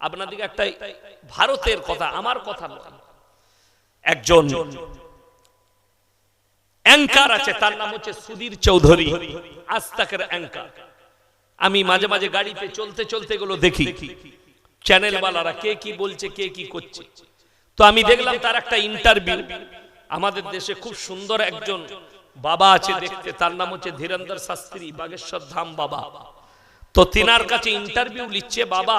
আপনাদিকে একটা ভারতের কথা, আমার কথা একজন অ্যাঙ্কার আছে, তার নাম হচ্ছে সুধীর চৌধুরী আস্তাকের অ্যাঙ্কার। আমি মাঝে মাঝে গাড়িতে চলতে চলতে গুলো দেখি। চ্যানেল বালারা কে কি বলছে, কে কি করছে। তো আমি দেখলাম তার একটা ইন্টারভিউ। আমাদের দেশে খুব সুন্দর একজন বাবা আছে দেখতে, তার নাম হচ্ছে ধীরেন্দ্র শাস্ত্রী বাগেশ্বর ধাম বাবা। তো তিনার কাছে ইন্টারভিউ লিখছে, বাবা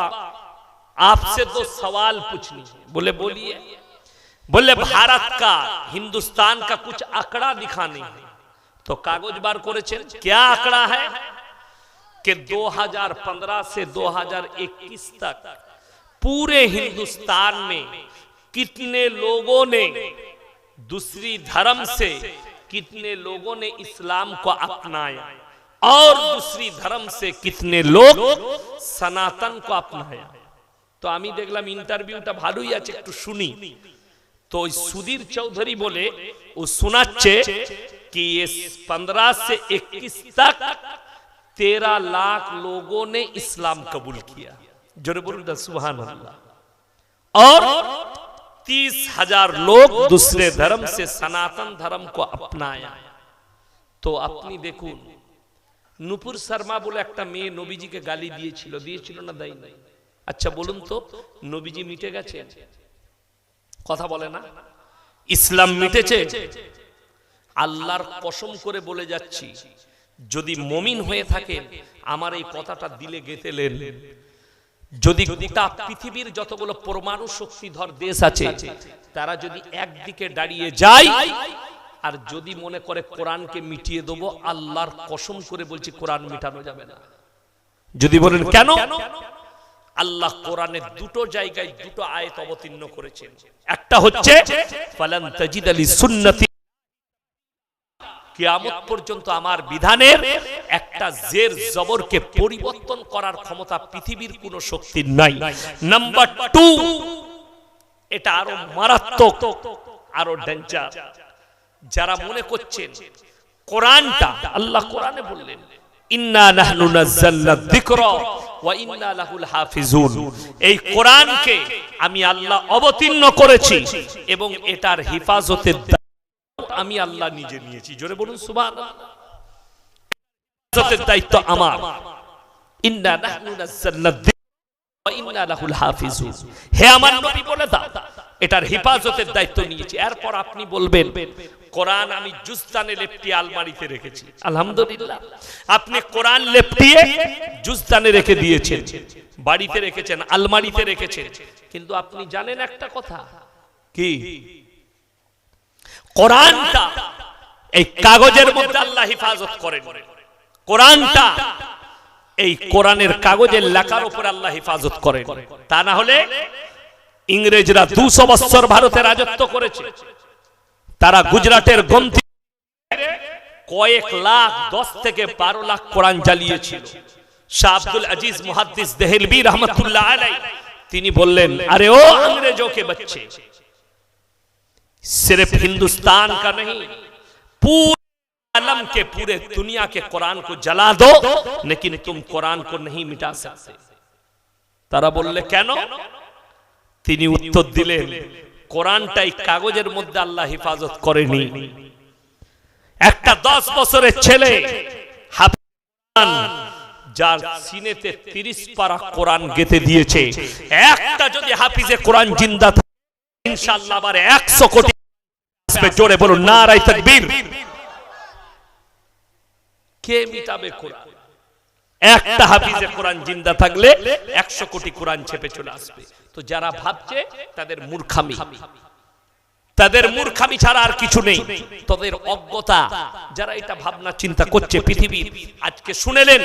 आपसे दो सवाल पूछनी बोले, बोलिए। बोले, भारत का, हिंदुस्तान का कुछ आंकड़ा दिखानी है। तो कागज़ बार को क्या आंकड़ा है? कि 2015 से 2021 तक पूरे हिंदुस्तान में कितने लोगों ने दूसरी धर्म से कितने लोगों ने इस्लाम को अपनाया और दूसरी धर्म से कितने लोग सनातन को अपनाया? তো আমি দেখলাম ইন্টারভিউটা ভালোই আছে একটু শুনি তো ওই সুধীর চৌধুরী বলে ও শোনাচ্ছে कि ये 15 से 21 तक 13 लाख लोगों ने इस्लाम कबूल किया जोरे बोलूं ना सुभान अल्लाह और तीस हजार लोग दूसरे धर्म से सनातन धर्म को अपनाया তো আপনি দেখুন নুপুর শর্মা বলে একটা মেয়ে নবীজিকে গালি দিয়েছিল দিয়েছিল না দেয় নাই আচ্ছা বলুন তো, নবীজি মিটে গেছে কথা বলে না? ইসলাম মিটেছে? আল্লাহর কসম করে বলে যাচ্ছি, যদি মমিন হয়ে থাকেন, আমার এই কথাটা দিলে গেতেলেন যদি গোটা পৃথিবীর যতগুলো পরমাণু শক্তিধর দেশ আছে, তারা যদি একদিকে দাঁড়িয়ে যায়, আর যদি মনে করে কোরআনকে মিটিয়ে দেবো, আল্লাহর কসম করে বলছি কোরআন মিটানো যাবে না। যদি বলেন কেন? আল্লাহ কোরআনের দুটো জায়গায় দুটো আয়াত অবতীর্ণ করেছেন। একটা হচ্ছে, ফালান পর্যন্ত আমার বিধানের একটা জের জবরকে পরিবর্তন করার ক্ষমতা পৃথিবীর কোন শক্তির নাই। নাম্বার টু এটা আরও মারাত্মক, আরও যারা মনে করছেন, কোরআনটা, আল্লাহ কোরআনে বললেন ইন্না নাহনু যিকরা ওয়া ইন্না লাহুল হাফিজুন। এই কোরআনকে আমি আল্লাহ অবতীর্ণ করেছি এবং এটার হেফাজতের আমি আল্লাহ নিজে নিয়েছি। জোরে বলুন, সুবহানাল্লাহ। হেফাজতের দায়িত্ব আমার। ইন্না নাহনু ওয়া ইন্না লাহুল হাফিজুন। হে আমার নবী, বলে দাও। এটার হেফাজতের দায়িত্ব নিয়েছি। এরপর আপনি বলবেন কোরআন আমি জুস্তানে লেপটিয়ে আলমারিতে রেখেছি। আলহামদুলিল্লাহ। আপনি কোরআন লেপটিয়ে জুস্তানে রেখে দিয়েছেন। বাড়িতে রেখেছেন আলমারিতে রেখেছেন। কিন্তু আপনি জানেন একটা কথা? কি? কোরআনটা এই কাগজের মধ্যে আল্লাহ হেফাজত করেন। কোরআনটা এই কোরআনের কাগজের লেখার উপর আল্লাহ হেফাজত করেন। তা না হলে ইংরেজরা দুশো বৎসর ভারতে রাজত্ব করেছে। তারা গুজরাটের গন্তি কয়েক লাখ দশ থেকে বারো লাখ কোরআন জ্বালিয়েছিল শাহ আব্দুল আজিজ মুহাদ্দিস দেহলবি রহমতুল্লাহ আলাই তিনি বললেন আরে ও अंग्रेजों के बच्चे सिर्फ हिंदुस्तान का नहीं पूरे आलम के पूरे दुनिया के कुरान को जला दो लेकिन तुम कुरान को नहीं मिटा सकते তারা বললে কেন তিনি উত্তর দিলেন কোরআনটাই কাগজের মধ্যে আল্লাহ হেফাজত করেনি। একটা দশ বছরের ছেলে যার সিনেতে তিরিশ পারা কোরআন গেতে দিয়েছে। একটা যদি হাফিজে কোরআন জিন্দা ইনশাল্লাহ একশো কোটি জোরে বলুন নারাই তাকবীর। কে মিটাবে কোরআন? একটা হাফিজে কোরআন জিন্দা থাকলে একশো কোটি কোরআন ছেপে চলে আসবে। তো যারা ভাবছে তাদের মূর্খামি। তাদের মূর্খামি ছাড়া আর কিছু নেই। তাদের অজ্ঞতা। যারা এটা ভাবনা চিন্তা করছে পৃথিবীর। আজকে শুনেলেন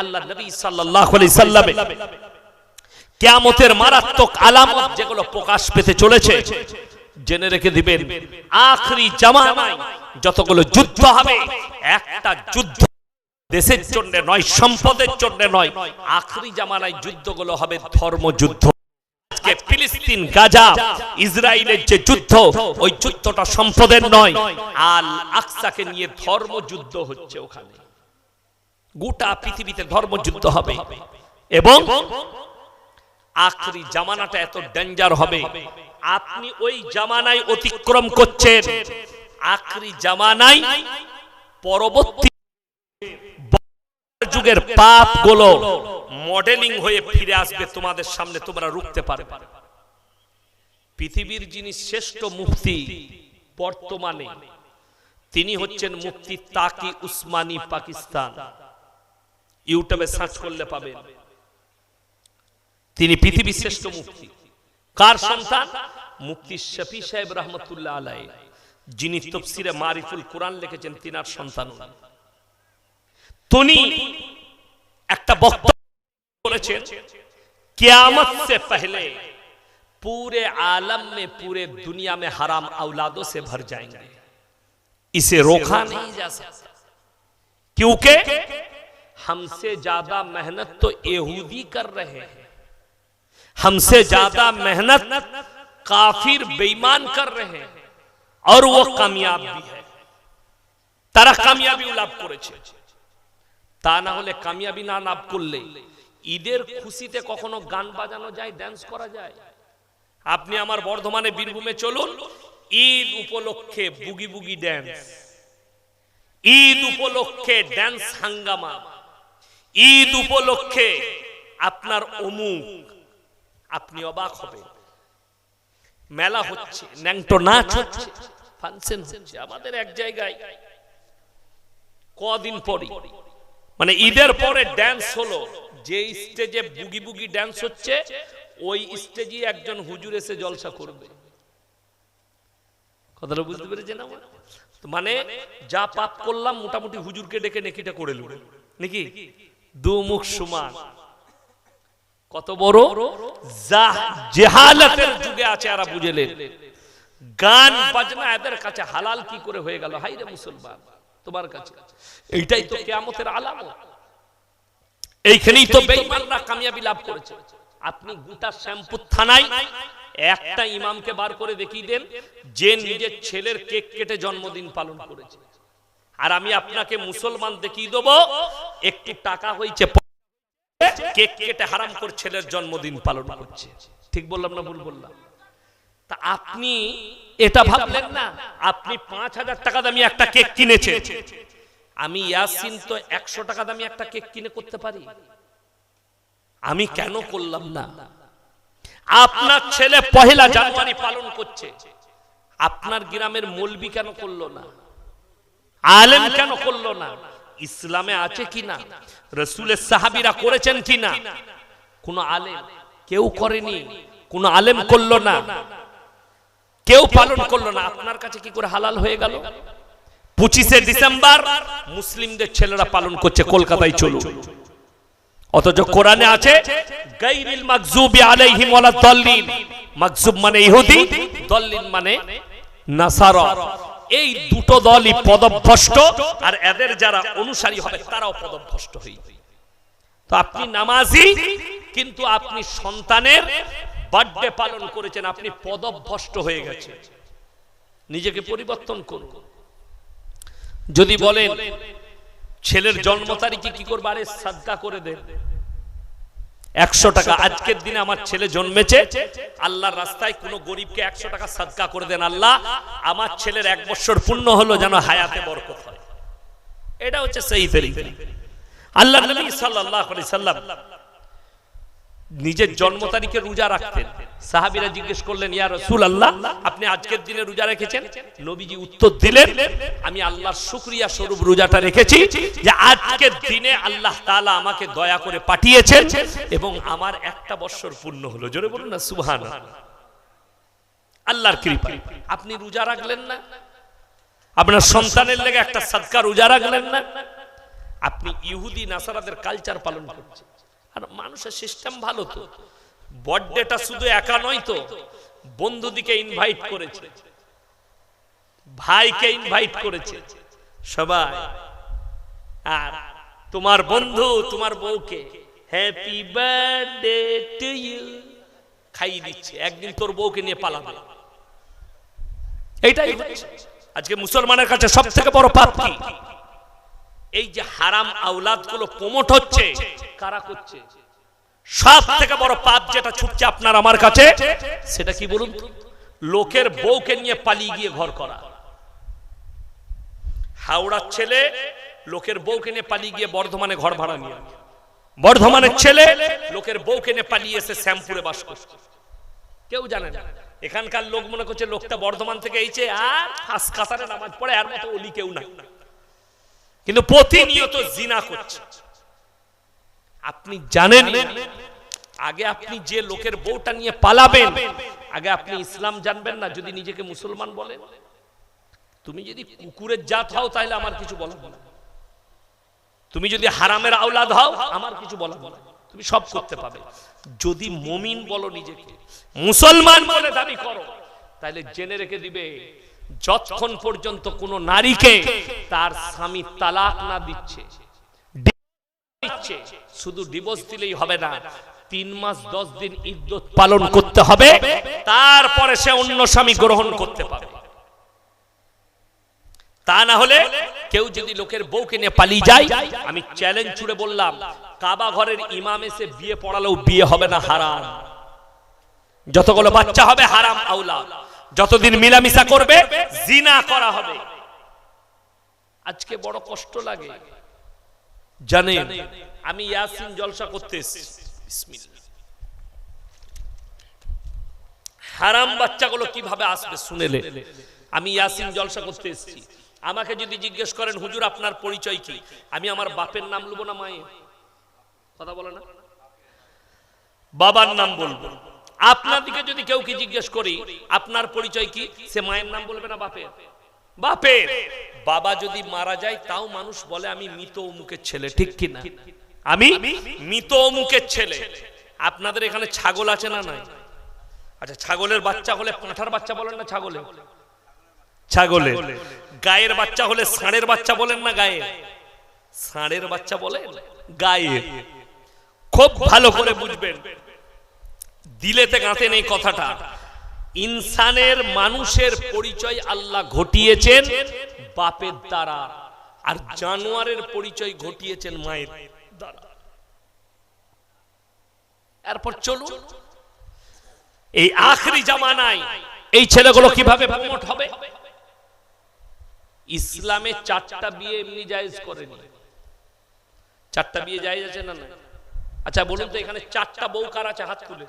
আল্লাহ নবী সাল্লাল্লাহু আলাইহি সাল্লামে কিয়ামতের মারাত্মক আলামত যেগুলো প্রকাশ পেতে চলেছে জেনে রেখে দিবেন আখরি জামানায় যতগুলো যুদ্ধ হবে একটা যুদ্ধ দেশের জন্য নয় সম্পদের জন্য নয় আখরি জামানায় যুদ্ধগুলো হবে ধর্মযুদ্ধ। আজকে ফিলিস্তিন, গাজা, ইসরায়েলের যে যুদ্ধ, ওই যুদ্ধটা সম্পদের নয়। আল আকসাকে নিয়ে ধর্মযুদ্ধ হচ্ছে ওখানে। গোটা পৃথিবীতে ধর্মযুদ্ধ হবে। এবং আখরি জামানাটা এত ডেঞ্জার হবে। আপনি ওই জামানায় অতিক্রম করছেন। আখরি জামানায় পরবর্তী যুগের পাপগুলো মডেলিং হয়ে ফিরে আসবে তোমাদের সামনে, তোমরা রুখতে পারবে। পৃথিবীর যিনি শ্রেষ্ঠ মুফতি বর্তমানে, তিনি হচ্ছেন মুফতি তাকি উসমানী পাকিস্তান। ইউটিউবে সার্চ করলে পাবেন। তিনি পৃথিবীর শ্রেষ্ঠ মুফতি। কার সন্তান? মুফতি শফি সাহেব রহমতুল্লাহ আলাই যিনি তফসিরে মারিফুল কোরআন লিখেছেন, তিনার সন্তান। তিনি একটা বক্তব্য বলেছেন কিয়ামত সে पहले पूरे आलम में पूरे दुनिया में हराम औलादों से भर जाएंगे इसे रोका नहीं जा सकता क्योंकि हमसे ज्यादा मेहनत तो यहूदी कर रहे हैं हमसे ज्यादा मेहनत काफिर बेईमान कर रहे हैं और वो कामयाब भी है তারা কামিয়াবি লাভ করেছে তা না হলে কামিয়াবি না লাভ করলে ঈদের খুশিতে কখনো গান বাজানো যায় ড্যান্স করা যায়? আপনি আমার বর্ধমানে বীরভূমে চলুন, ঈদ উপলক্ষে বুগি বুগি ড্যান্স ঈদ উপলক্ষে ড্যান্স হাঙ্গামা। ঈদ উপলক্ষে আপনার অমুক, আপনি অবাক হবে মেলা হচ্ছে, ন্যাংটো নাচ হচ্ছে ফাংশন হচ্ছে, আমাদের এক জায়গায় কদিন পরে মানে ঈদের পরে ড্যান্স হলো। যে স্টেজে বুগি বুগি ড্যান্স হচ্ছে, ওই স্টেজে একজন হুজুর এসে জলসা করবে। কথাটা বুঝতে পেরেছেন আমার? মানে যা পাপ করলাম, মোটামুটি হুজুরকে ডেকে নেকিটা করে নেব। নাকি? দু মুখ সমান। কত বড়? জাহ- জেহালাতের যুগে আছে এরা বুঝেলেন গান, বাজনা এদের কাছে হালাল কি করে হয়ে গেল? হাই রে মুসলমান। তোমার কাছে। এইটাই তো কেয়ামতের আলামত। এইখানেই তো বেঈমানরা কামিয়াবি লাভ করেছে। আপনি গোটা শ্যামপুর থানায় একটা ইমামকে বার করে দেখিয়ে দেন যে নিজের ছেলের কেক কেটে জন্মদিন পালন করেছে। আর আমি আপনাকে মুসলমান দেখিয়ে দেবো একটু টাকা হয়েছে কেক কেটে হারাম করে ছেলের জন্মদিন পালন করছে। ঠিক বললাম না ভুল বললাম? তা আপনি এটা ভাবলেন না? আপনি পাঁচ হাজার টাকা দামি একটা কেক কিনেছে আমি ইয়াসিন তো একশো টাকা দামি একটা কেক কিনে করতে পারি। আমি কেন করলাম না? আপনার ছেলে পহেলা জানুয়ারি পালন করছে। আপনার গ্রামের মলবি কেন করল না? আলেম কেন করল না? ইসলামে আছে কি না রসুলের সাহাবিরা করেছেন কি না কোন আলেম কেউ করেনি। কোন আলেম করল না? কেউ পালন করল না। আপনার কাছে কি করে হালাল হয়ে গেল? পঁচিশে ডিসেম্বর, মুসলিমদের ছেলেরা পালন করছে, কলকাতায় চলুন। অথচ কোরআনে আছে মানে ইহুদি, দল্লিন মানে এই দুটো দলই পদভ্রষ্ট, আর এদের যারা অনুসারী হবে, তারাও পদভ্রষ্ট হয়ে তো আপনি নামাজি, কিন্তু আপনি সন্তানের বার্থডে পালন করেছেন, আপনি পদভ্রষ্ট হয়ে গেছে নিজেকে পরিবর্তন করুন। যদি বলেন, ছেলের জন্ম তারিখে কি করবে? আরে সাদকা করে দেন। একশো টাকা, আজকের দিনে আমার ছেলে জন্মেছে। আল্লাহর রাস্তায় কোনো গরিবকে একশো টাকা সাদকা করে দেন আল্লাহ। আমার ছেলের এক বছর পূর্ণ হলো যেন হায়াতে বরকত হয়। এটা হচ্ছে সেই তরিকা। আল্লাহ আলাইহি সাল্লাম নিজের জন্ম তারিখে রোজা রাখতেন। সাহাবীরা জিজ্ঞেস করলেন, ইয়া রাসূলুল্লাহ, আপনি আজকের দিনে রোজা রেখেছেন? নবীজি উত্তর দিলেন, আমি আল্লাহর শুকরিয়া স্বরূপ রোজাটা রেখেছি যে আজকের দিনে আল্লাহ তাআলা আমাকে দয়া করে পাঠিয়েছেন এবং আমার একটা বছর পূর্ণ হলো। জোরে বলুন না, সুবহানাল্লাহ। আল্লাহর কৃপা আপনি রোজা রাখলেন না? আপনার সন্তানের লেগে একটা সাদকা রোজা রাখলেন না? আপনি ইহুদি, নাসারাদের কালচার পালন করছেন। আর মানুষের সিস্টেম ভালো তো। বার্থডেটা শুধু একা নয় তো, বন্ধুদিকে ইনভাইট করেছে, ভাইকে ইনভাইট করেছে, সবাই। আর তোমার বন্ধু, তোমার বউকে হ্যাপি বার্থডে টু ইউ খাইয়ে দিচ্ছে, একদিন তোর বউকে নিয়ে পালাবে। হচ্ছে। আজকে মুসলমানের কাছে সব থেকে বড় পাপ। কি এই যে হারাম আওলাদগুলো প্রমোট হচ্ছে, কারা করছে? সব থেকে বড় পাপ যেটা ছুটছে আপনার আমার কাছে, সেটা কি বলুন? লোকের বউকে নিয়ে পালিয়ে গিয়ে ঘর করা। হাওড়ার ছেলে লোকের বউকে নিয়ে পালিয়ে গিয়ে বর্ধমানে ঘর ভাড়া নিয়ে বর্ধমানের ছেলে লোকের বউকে নিয়ে পালিয়ে এসে শ্যামপুরে বাস করছে। কেউ জানে না। এখানকার লোক মনে করছে লোকটা বর্ধমান থেকে এইছে আর হাস কাতারে নামাজ পড়ে, আর মতো অলি কেউ নাই। কিন্তু প্রতিনিয়ত জিনা করছে। আপনি জানেন আগে আপনি যে লোকের বউটা নিয়ে পালাবেন, আগে আপনি ইসলাম জানবেন না, যদি নিজেকে মুসলমান বলেন তুমি যদি কুকুরের জাত হও, তাহলে আমার কিছু বলার না তুমি যদি হারামের আওলাদ হও, আমার কিছু বলার না তুমি সব করতে পাবে। যদি মমিন বলো নিজেকে, মুসলমান বলে দাবি করো, তাহলে জেনে রেখে দিবে যতক্ষণ পর্যন্ত কোনো নারীকে তার স্বামী তালাক না দিচ্ছে শুধু ডিভোর্স দিলেই হবে না, তিন মাস, দশ দিন ইদ্যত পালন করতে হবে, তারপরে সে অন্য স্বামী গ্রহণ করতে পারে তা না হলে কেউ যদি লোকের বউকে নিয়ে পালিয়ে যায়, আমি চ্যালেঞ্জ ছুড়ে বললাম, কাবা ঘরের ইমাম এসে বিয়ে পড়ালেও বিয়ে হবে না, হারাম। যতগুলো বাচ্চা হবে, হারাম আউলা যতদিন মিলামিশা করবে জিনা করা হবে। আজকে বড় কষ্ট লাগে। জানেন আমি ইয়াসিন জলসা করতে এসেছি। হারাম বাচ্চাগুলো কীভাবে আসবে শুনেলে? আমি ইয়াসিন জলসা করতে এসেছি। আমাকে যদি জিজ্ঞেস করেন হুজুর আপনার পরিচয় কি? আমি আমার বাপের নাম লুবো না মায়ের? কথা বলে না? বাবার নাম বলব। আপনার দিকে যদি কেউ কি জিজ্ঞেস করি আপনার পরিচয় কি? সে মায়ের নাম বলবে না বাপের? বাপের। বাবা যদি মারা যায় তাও মানুষ বলে আমি মৃত অমুকের ছেলে ঠিক কি না? আমি মৃত অমুকের ছেলে। আপনাদের এখানে ছাগল আছে না নাই? আচ্ছা ছাগলের বাচ্চা হলে পাঁঠার বাচ্চা বলেন না ছাগলে? ছাগলে গায়ের বাচ্চা হলে ষাঁড়ের বাচ্চা বলেন না গায়ে ষাঁড়ের বাচ্চা বলে গায়ে খুব ভালো করে বুঝবেন। দিলেতে গাঁথেন এই কথাটা। ইনসানের মানুষের পরিচয় আল্লাহ ঘটিয়েছেন বাপের দ্বারা, আর জানোয়ারের পরিচয় ঘটিয়েছেন মায়ের এরপর চলুন, এই আখরি জামানায় এই ছেলেগুলো কীভাবে প্রমোট হবে? ইসলামে চারটা বিয়ে এমনি জায়েজ করেনি। চারটা বিয়ে জায়েজ আছে না না আচ্ছা বলুন তো এখানে চারটা বউ কার আছে? হাত তুলে।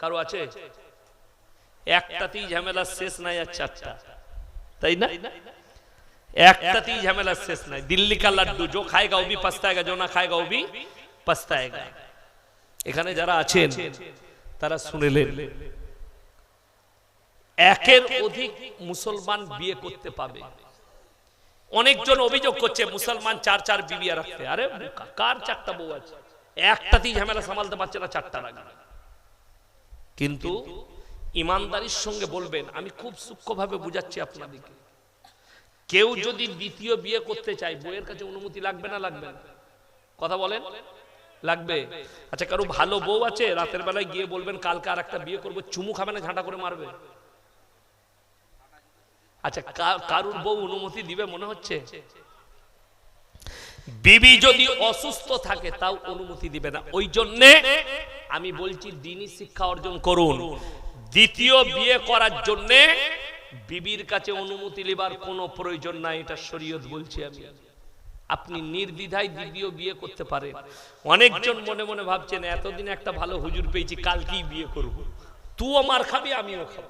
কারও আছে? একটাতেই ঝামেলা শেষ নাই আর চারটা। তাই না? একটাতেই ঝামেলা শেষ নাই। দিল্লি কা লাড্ডু, জো খায়গা ওবি পস্তায়গা যো না খায়গা ওবি পস্তায়গা। এখানে যারা আছেন, তারা শুনেলেন। একের অধিক মুসলমান বিয়ে করতে পাবে। অনেকজন অভিযোগ করছে, মুসলমান চার চার বিবিয়া রাখতে। আরে কার চারটা বউ আছে? একটাতেই ঝামেলা সামালতে পারছে না, চারটা রাখা কিন্তু ইমানদারির সঙ্গে বলবেন, আমি খুব সূক্ষ্মভাবে বুঝাচ্ছি আপনাদেরকে। কেউ যদি দ্বিতীয় বিয়ে করতে চায়, বইয়ের কাছে অনুমতি লাগবে না লাগবে কথা বলেন? লাগবে। আচ্ছা কারও ভালো বউ আছে, রাতের বেলায় গিয়ে বলবেন, কালকে আর একটা বিয়ে করব, চুমু খাবে না, ঝাঁটা করে মারবে? আচ্ছা কারুর বউ অনুমতি দিবে মনে হচ্ছে? বিবি যদি অসুস্থ থাকে, তাও অনুমতি দিবে না। ওই জন্যে আমি বলছি, দিনই শিক্ষা অর্জন করুন। দ্বিতীয় বিয়ে করার জন্যে বিবির কাছে অনুমতি নেবার কোনো প্রয়োজন নাই, এটা শরীয়ত বলছি আমি। আপনি নির্দ্বিধায় দ্বিতীয় বিয়ে করতে পারেন। অনেকজন মনে মনে ভাবছেন, এতদিন একটা ভালো হুজুর পেয়েছি, কালকেই বিয়ে করব। তুইও মার খাবি, আমিও খাব।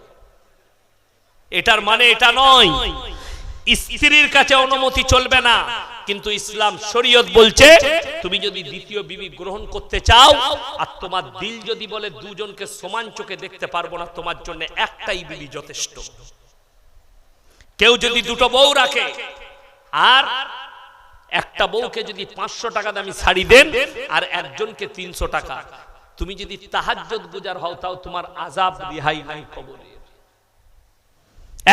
এটার মানে এটা নয়। স্ত্রীর কাছে অনুমতি চলবে না। কিন্তু ইসলাম শরীয়ত বলছে, তুমি যদি দ্বিতীয় বিবি গ্রহণ করতে চাও, আর তোমার দিল যদি বলে দুজনকে সমান চোখে দেখতে পারব না, তোমার জন্য একটাই বিবি যথেষ্ট। কেউ যদি দুটো বউ রাখে, আর একটা বউকে যদি পাঁচশো টাকা দামি শাড়ি দেন, আর একজনকে তিনশো টাকা, তুমি যদি তাহাজ্জত গুজার হও, তাও তোমার আজাব রিহাই নাই কবরে।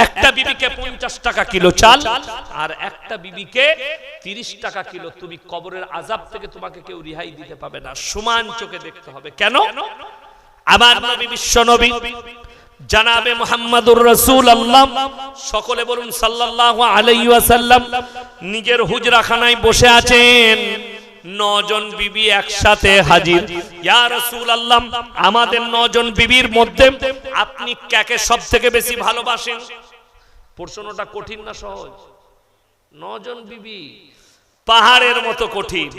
একটা বিবিকে পঞ্চাশ টাকা কিলো চাল, আর একটা বিবিকে তিরিশ টাকা কিলো। তুমি কবরের আজাব থেকে তোমাকে কেউ রিহাই দিতে পাবে না। সমান চোখে দেখতে হবে। কেন? আমার নবী বিশ্ব নবী, জানাবে মোহাম্মদুর রসুল আল্লাহ সকলে বলুন আলাইহি ওয়াসাল্লাম, নিজের হুজরাখানায় বসে আছেন। নজন বিবি একসাথে হাজির। ইয়া রাসূলুল্লাহ, আমাদের নজন বিবির মধ্যে আপনি কাকে সব থেকে বেশি ভালোবাসেন? প্রশ্নটা কঠিন না সহজ? নজন বিবি পাহাড়ের মতো কঠিন,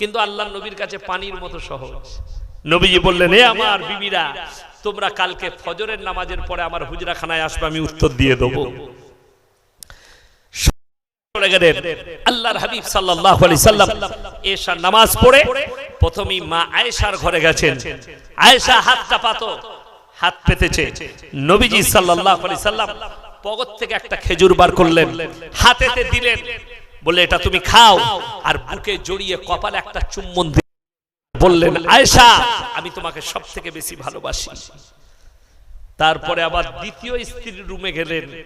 কিন্তু আল্লাহ নবীর কাছে পানির মতো সহজ। নবীজি বললেন হে আমার বিবিরা, তোমরা কালকে ফজরের নামাজের পরে আমার হুজরাখানায় আসবে, আমি উত্তর দিয়ে দেবো। খেজুর বার করলেন। দিলেন। বলে এটা তুমি খাও। আর বুকে জড়িয়ে কপালে একটা চুম্বন বললেন, আয়েশা, আমি তোমাকে বেশি ভালোবাসি। তারপরে আবার দ্বিতীয় স্ত্রীর রুমে গেলেন।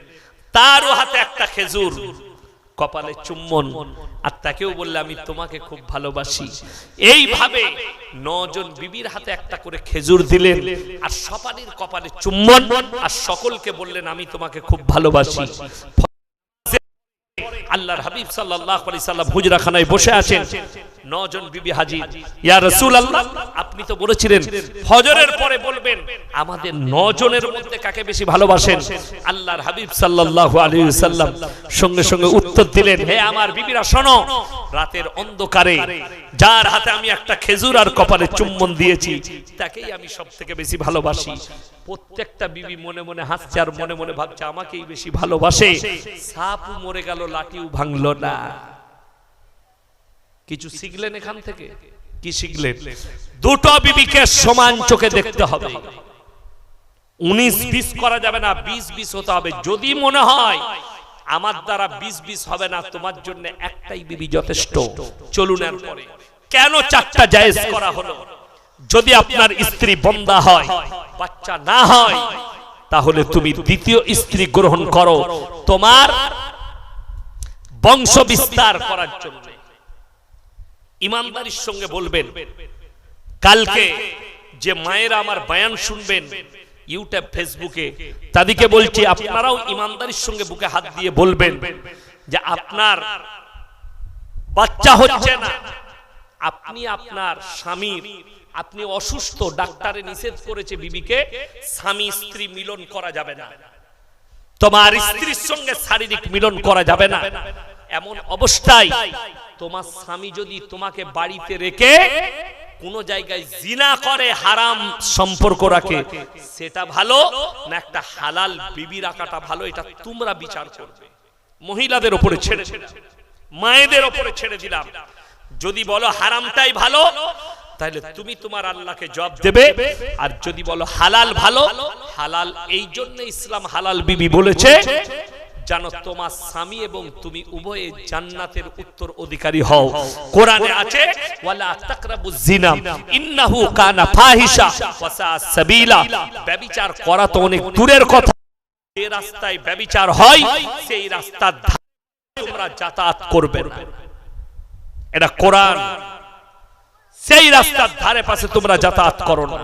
তারও হাতে একটা খেজুর। কপালে চুম্বন। আর তাকেও বললে আমি তোমাকে খুব ভালোবাসি। এইভাবে নজন বিবির হাতে একটা করে খেজুর দিলেন আর সপানির কপালে চুম্বন আর সকলকে বললেন আমি তোমাকে খুব ভালোবাসি। আল্লাহর হাবিব সাল্লাল্লাহু আলাইহি সাল্লাম হুজরাখানায় বসে আছেন। নজন বিবি হাজির। ইয়া রাসূলুল্লাহ, আপনি তো বলেছিলেন, ফজরের পরে বলবেন, আমাদের নজনের মধ্যে কাকে বেশি ভালোবাসেন? আল্লাহর হাবিব সাল্লাল্লাহু আলাইহি সাল্লাম সঙ্গে সঙ্গে উত্তর দিলেন, হে আমার বিবিরা, শোনো, রাতের অন্ধকারে যার হাতে আমি একটা খেজুর আর কপালে চুম্বন দিয়েছি, তাকেই আমি সব থেকে বেশি ভালোবাসি। প্রত্যেকটা বিবি মনে মনে হাসছে আর মনে মনে ভাবছে, আমাকেই বেশি ভালোবাসে। সাপও মরে গেল, লাঠিও ভাঙলো না। কিছু শিখলেন এখান থেকে? কি শিখলেন? দুটো বিবিকে সমান চোখে দেখতে হবে। উনিশ বিশ করা যাবে না বিশ বিশ হতে হবে। যদি মনে হয় আমার দ্বারা বিশ বিশ হবে না তোমার জন্য একটাই বিবি যথেষ্ট। চলুন এরপরে। কেন চারটা জায়েজ করা হলো? যদি আপনার স্ত্রী বন্দা হয় বাচ্চা না হয় তাহলে তুমি দ্বিতীয় স্ত্রী গ্রহণ করো। তোমার বংশ বিস্তার করার জন্য। ইমানদারির সঙ্গে বলবেন, কালকে যে মায়েরা আমার বয়ান শুনবেন, ইউটিউব, ফেসবুকে, তাদেরকে বলছি, আপনারাও ইমানদারির সঙ্গে বুকে হাত দিয়ে বলবেন যে আপনার বাচ্চা হচ্ছে না, আপনি আপনার স্বামীর, আপনি অসুস্থ, ডাক্তারে নিষেধ করেছে বিবিকে, স্বামী স্ত্রী মিলন করা যাবে না। তোমার স্ত্রীর সঙ্গে শারীরিক মিলন করা যাবে না। এমন অবস্থায় তোমার স্বামী যদি তোমাকে বাড়িতে রেখে কোন জায়গায় জিনা করে, হারাম সম্পর্ক রাখে, সেটা ভালো না একটা হালাল বিবি রাখাটা ভালো, এটা তোমরা বিচার করবে। মহিলাদের ওপরে ছেড়ে মায়েদের ওপরে ছেড়ে দিলাম। যদি বলো হারামটাই ভালো, তাহলে তুমি তোমার আল্লাহকে জব দেবে। আর যদি বলো হালাল ভালো, হালাল এই জন্য ইসলাম হালাল বিবি বলেছে জানো, তোমার স্বামী এবং তুমি উভয়ে জান্নাতের উত্তর অধিকারী হও। কোরআনে আছে, ওয়ালা তাকরাবু জিনা ইন্নাহু কানা ফাহিশা ওয়া সাবিলা। ব্যভিচার করা তো অনেক দূরের কথা। যে রাস্তায় ব্যভিচার হয়, সেই রাস্তার ধারে তোমরা যাতায়াত করবে না। এটা কোরআন। সেই রাস্তার ধারে পাশে তোমরা যাতায়াত করো না।